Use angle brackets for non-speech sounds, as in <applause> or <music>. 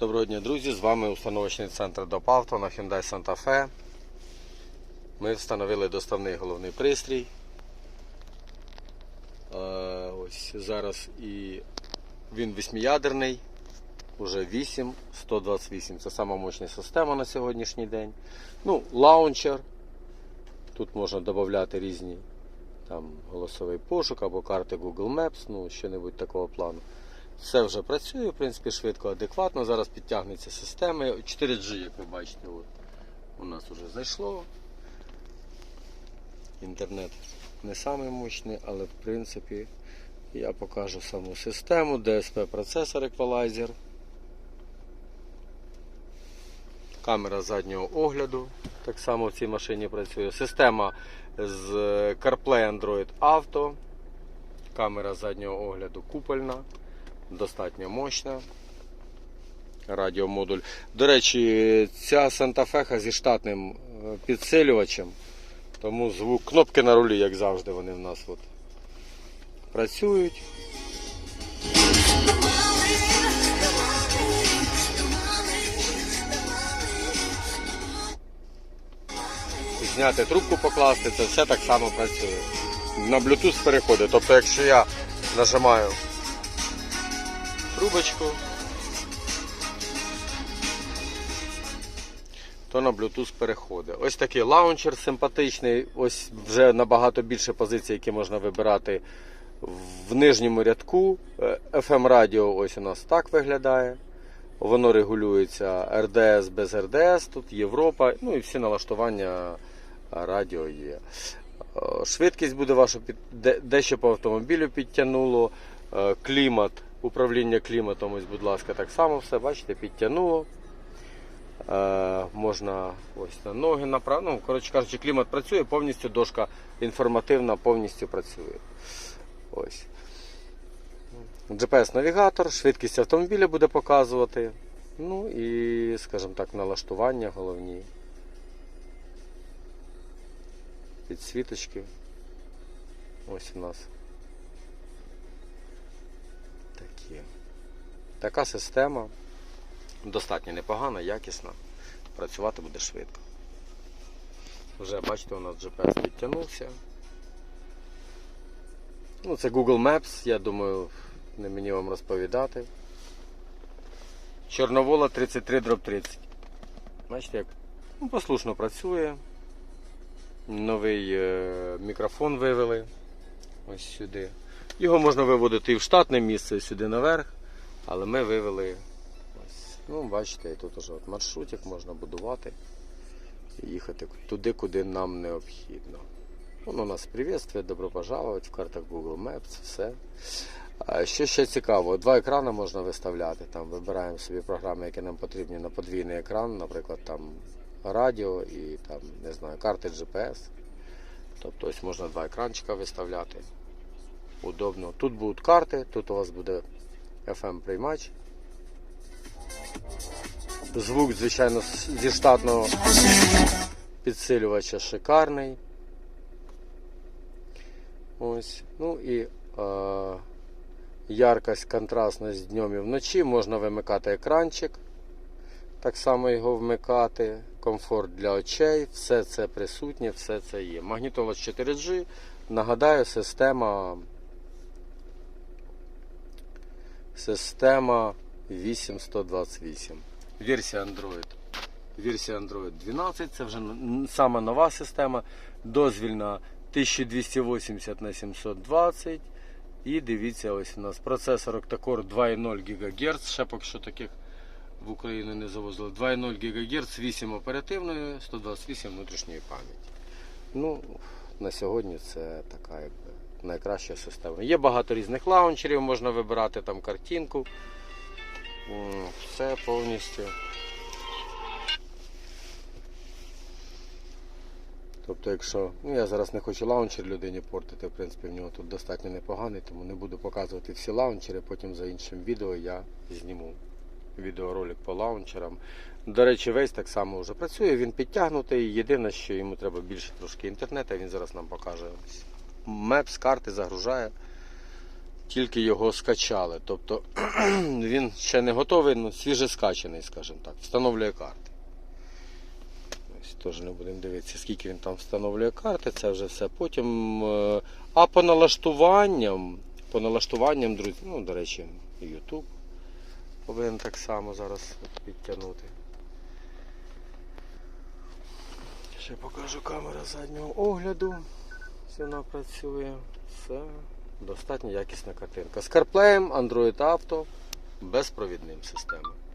Доброго дня, друзі! З вами установочний центр ДОПАВТО на Hyundai Santa Fe. Ми встановили доставний головний пристрій. Е, Ось зараз і він восьмиядерний, уже 8, 128. Це сама мощна система на сьогоднішній день. Ну, лаунчер. Тут можна додати різні там, голосовий пошук або карти Google Maps, ну, що-небудь такого плану. Все вже працює, в принципі, швидко, адекватно. Зараз підтягнеться системи. 4G, як ви бачите, от, у нас вже зайшло. Інтернет не самий мощний, але в принципі я покажу саму систему, DSP процесор еквалайзер. Камера заднього огляду. Так само в цій машині працює. Система з CarPlay Android Auto. Камера заднього огляду купольна достатньо мощна. Радіомодуль. До речі, ця Fe зі штатним е, підсилювачем. Тому звук, кнопки на рулі, як завжди, вони в нас от працюють. Зняти трубку покласти, це все так само працює. На Bluetooth переходить. Тобто, якщо я нажимаю трубочку, то на Bluetooth переходить. Ось такий лаунчер симпатичний, ось вже набагато більше позицій, які можна вибирати в нижньому рядку. Е, FM радіо ось у нас так виглядає. Воно регулюється RDS без RDS, тут Європа, ну і всі налаштування радіо є. Е, Швидкість буде вашу дещо по автомобілю підтягнуло. Е, Клімат, управління кліматом, ось, будь ласка, так само все, бачите, підтягнуло. Е, можна ось на ноги направити. Ну, коротше кажучи, клімат працює, повністю дошка інформативна повністю працює. Ось. GPS-навігатор, швидкість автомобіля буде показувати. Ну і, скажімо так, налаштування головні. Підсвіточки. Ось у нас такі. Така система. Достатньо непогана, якісна. Працювати буде швидко. Вже бачите, у нас GPS підтягнувся. Ну, це Google Maps, я думаю, не мені вам розповідати. Чорновола 33 30. Бачите, як ну, послушно працює. Новий е, мікрофон вивели. Ось сюди. Його можна виводити і в штатне місце, і сюди наверх. Але ми вивели ось. Ну, бачите, тут от маршрутик можна будувати і їхати туди, куди нам необхідно. Воно нас приветствує, добро пожаловать в картах Google Maps, все. Що ще цікаво, два екрани можна виставляти. Там вибираємо собі програми, які нам потрібні на подвійний екран, наприклад, там радіо і там, не знаю, карти GPS. Тобто ось можна два екранчика виставляти. Удобно. Тут будуть карти, тут у вас буде FM приймач. Звук, звичайно, зі штатного підсилювача шикарний. Ось. Ну і е, яркость, контрастність днем і вночі. Можна вимикати екранчик. Так само його вмикати. Комфорт для очей. Все це присутнє, все це є. Магнітола 4G. Нагадаю, система. Система 8128. Версія Android. Версія Android 12, це вже сама нова система. Дозвільна 1280 на 720. І дивіться, ось у нас процесор Octa-Core 2,0 ГГц. Ще поки що таких в Україну не завозили. 2,0 ГГц, 8 оперативної, 128 внутрішньої пам'яті. Ну, на сьогодні це така якби найкраща система. Є багато різних лаунчерів, можна вибирати там картинку. Все повністю. Тобто, якщо ну я зараз не хочу лаунчер людині портити, в принципі, в нього тут достатньо непоганий, тому не буду показувати всі лаунчери. Потім за іншим відео я зніму відеоролик по лаунчерам. До речі, весь так само вже працює, він підтягнутий. Єдине, що йому треба більше трошки інтернету, він зараз нам покаже. Мепс карти загружає. тільки його скачали. Тобто <clears throat> він ще не готовий, ну, свіже скачаний, скажімо так, встановлює карти. Ось теж не будемо дивитися, скільки він там встановлює карти, це вже все потім. е, А по налаштуванням, по налаштуванням, друзі, ну, до речі, YouTube повинен так само зараз підтягнути. Ще покажу камера заднього огляду. Все вона працює. Все. Достатньо якісна картинка. З CarPlay, Android Auto, безпровідним системою.